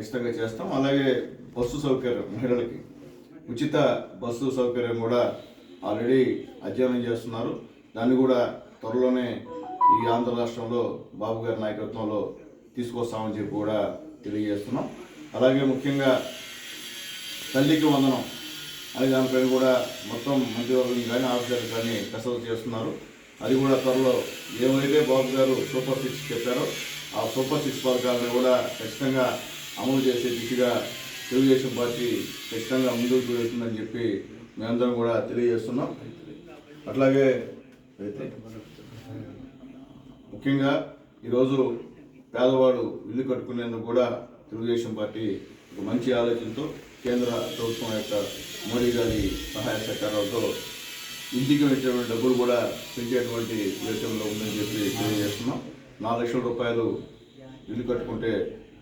ఖచ్చితంగా చేస్తాం. అలాగే బస్సు సౌకర్యం మహిళలకి. ఉచిత బస్సు సౌకర్యం కూడా ఆల్రెడీ అధ్యయనం చేస్తున్నారు. దాన్ని కూడా త్వరలోనే ఈ ఆంధ్ర రాష్ట్రంలో బాబు గారి నాయకత్వంలో తీసుకొస్తామని చెప్పి కూడా తెలియజేస్తున్నాం. అలాగే ముఖ్యంగా తల్లికి వందనం అనే దానిపైన కూడా మొత్తం మంత్రివర్గం కానీ ఆఫీసర్లు కానీ కసరత్తు చేస్తున్నారు. అది కూడా త్వరలో ఏమైతే బాబు గారు సూపర్ సిక్స్ చెప్పారో ఆ సూపర్ సిక్స్ పథకాలను కూడా ఖచ్చితంగా అమలు చేసే దిశగా తెలుగుదేశం పార్టీ ఖచ్చితంగా ముందుకు వెళ్తుందని చెప్పి మేమందరం కూడా తెలియజేస్తున్నాం. అట్లాగే ముఖ్యంగా ఈరోజు పేదవాడు ఇల్లు కట్టుకునేందుకు కూడా తెలుగుదేశం పార్టీ ఒక మంచి ఆలోచనతో కేంద్ర ప్రభుత్వం యొక్క మోడీ గారి సహాయ సహకారాలతో ఇంటికి వచ్చేటువంటి డబ్బులు కూడా పెంచేటువంటి యోచనలో ఉందని చెప్పి తెలియజేస్తున్నాం. నాలుగు లక్షల రూపాయలు ఇల్లు కట్టుకుంటే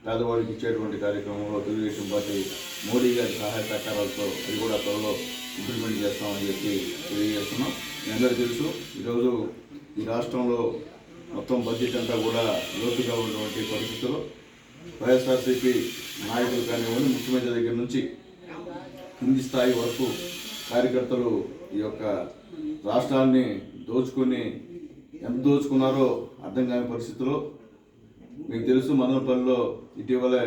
పేదవాడికి ఇచ్చేటువంటి కార్యక్రమంలో తెలుగుదేశం పార్టీ మోడీ గారి సహాయ సహకారాలతో అది కూడా త్వరలో ఇంప్లిమెంట్ చేస్తామని చెప్పి తెలియజేస్తున్నాం. మీ తెలుసు ఈరోజు ఈ రాష్ట్రంలో మొత్తం బడ్జెట్ అంతా కూడా లోతుగా ఉన్నటువంటి పరిస్థితుల్లో వైఎస్ఆర్సీపీ నాయకులు కానివ్వండి ముఖ్యమంత్రి దగ్గర నుంచి కింది స్థాయి వరకు కార్యకర్తలు ఈ యొక్క రాష్ట్రాన్ని దోచుకొని ఎంత దోచుకున్నారో అర్థం కాని పరిస్థితుల్లో మీకు తెలుసు మదనపల్లిలో ఇటీవలే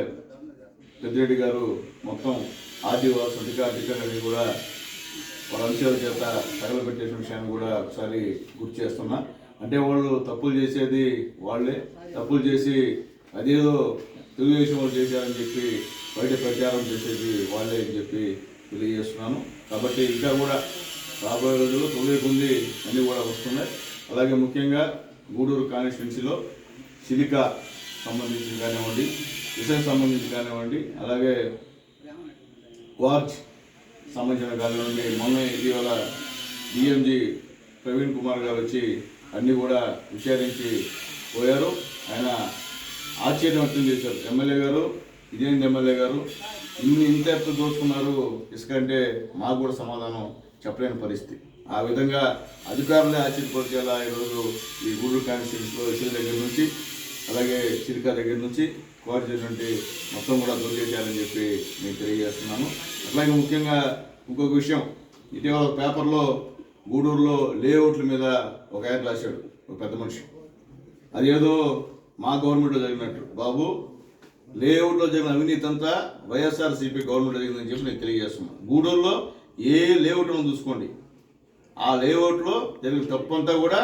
పెద్దిరెడ్డి గారు మొత్తం ఆదివాసు అధికారులు కూడా వాళ్ళ అంశాల చేత తగలబెట్టేసిన విషయాన్ని కూడా ఒకసారి గుర్తు చేస్తున్నా. అంటే వాళ్ళు తప్పులు చేసేది వాళ్ళే. తప్పులు చేసి అదేదో తెలుగుదేశం వాళ్ళు చేశారని చెప్పి బయట ప్రచారం చేసేది వాళ్ళే అని చెప్పి తెలియజేస్తున్నాను. కాబట్టి ఇంకా కూడా రాబోయే రోజుల్లో తొలిగుంది అన్నీ కూడా వస్తున్నాయి. అలాగే ముఖ్యంగా గూడూరు కాన్స్టిట్యున్సీలో సిలికా సంబంధించి కానివ్వండి విషయం సంబంధించి కానివ్వండి అలాగే వార్చ్ సంబంధించిన కానివ్వండి మొన్న ఇటీవల డిఎంజీ ప్రవీణ్ కుమార్ గారు వచ్చి అన్నీ కూడా విచారించి పోయారు. ఆయన ఆశ్చర్యం వ్యక్తం చేశారు. ఎమ్మెల్యే గారు ఇదేంటి ఎమ్మెల్యే గారు? ఇన్ని ఇంత ఎత్తు దోచుకున్నారు ఇసుకంటే మాకు కూడా సమాధానం చెప్పలేని పరిస్థితి. ఆ విధంగా అధికారులే ఆశ్చర్యపరిచేలా ఈరోజు ఈ గూడూరు కాన్స్టిట్యూన్స్లో ఇసుక దగ్గర నుంచి అలాగే చిరిక దగ్గర నుంచి కోరినటువంటి మొత్తం కూడా దొరికేశారని చెప్పి నేను తెలియజేస్తున్నాను. అట్లాగే ముఖ్యంగా ఇంకొక విషయం ఇటీవల పేపర్లో గూడూరులో లేఅవుట్ల మీద ఒక ఆయన రాశాడు ఒక పెద్ద మనిషి. అది ఏదో మా గవర్నమెంట్లో జరిగినట్టు. బాబు లేఅవుట్లో జరిగిన అవినీతి అంతా వైఎస్ఆర్సీపీ గవర్నమెంట్ జరిగిందని చెప్పి నేను తెలియజేస్తున్నాను. గూడూరులో ఏ లేఅవుట్ చూసుకోండి. ఆ లేఅవుట్లో జరిగిన తప్పు అంతా కూడా